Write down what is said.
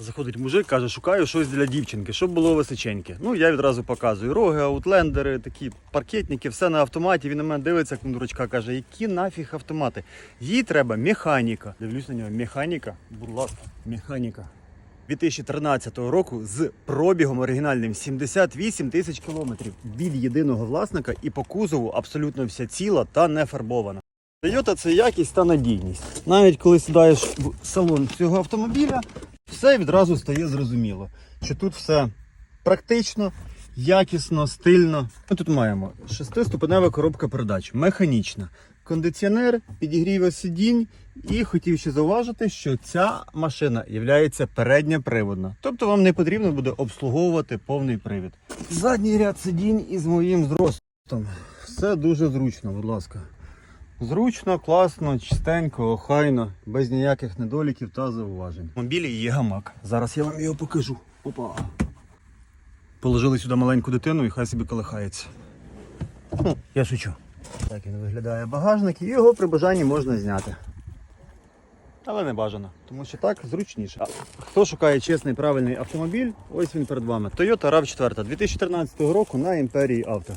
Заходить мужик, каже, шукаю щось для дівчинки, щоб було височеньке. Ну, я відразу показую. Роги, аутлендери, такі паркетники, все на автоматі. Він на мене дивиться, як дурачка, каже, які нафіг автомати. Їй треба механіка. Дивлюсь на нього, механіка, будь ласка, механіка. 2013 року з пробігом оригінальним 78 тисяч кілометрів від єдиного власника і по кузову абсолютно вся ціла та не фарбована. Toyota це якість та надійність. Навіть коли сідаєш в салон цього автомобіля, все відразу стає зрозуміло, що тут все практично, якісно, стильно. Ми тут маємо шестиступенева коробка передач, механічна, кондиціонер, підігрів сидінь. І хотів ще зауважити, що ця машина є передньоприводна. Тобто вам не потрібно буде обслуговувати повний привід. Задній ряд сидінь із моїм зростом. Все дуже зручно, будь ласка. Зручно, класно, чистенько, охайно, без ніяких недоліків та зауважень. Мобілі є гамак. Зараз я вам його покажу. Опа. Положили сюди маленьку дитину і хай собі колихається. Ну, я шучу. Так він виглядає багажник, і його при бажанні можна зняти. Але не бажано, тому що так зручніше. Хто шукає чесний правильний автомобіль, ось він перед вами. Toyota RAV4 2013 року на імперії авто.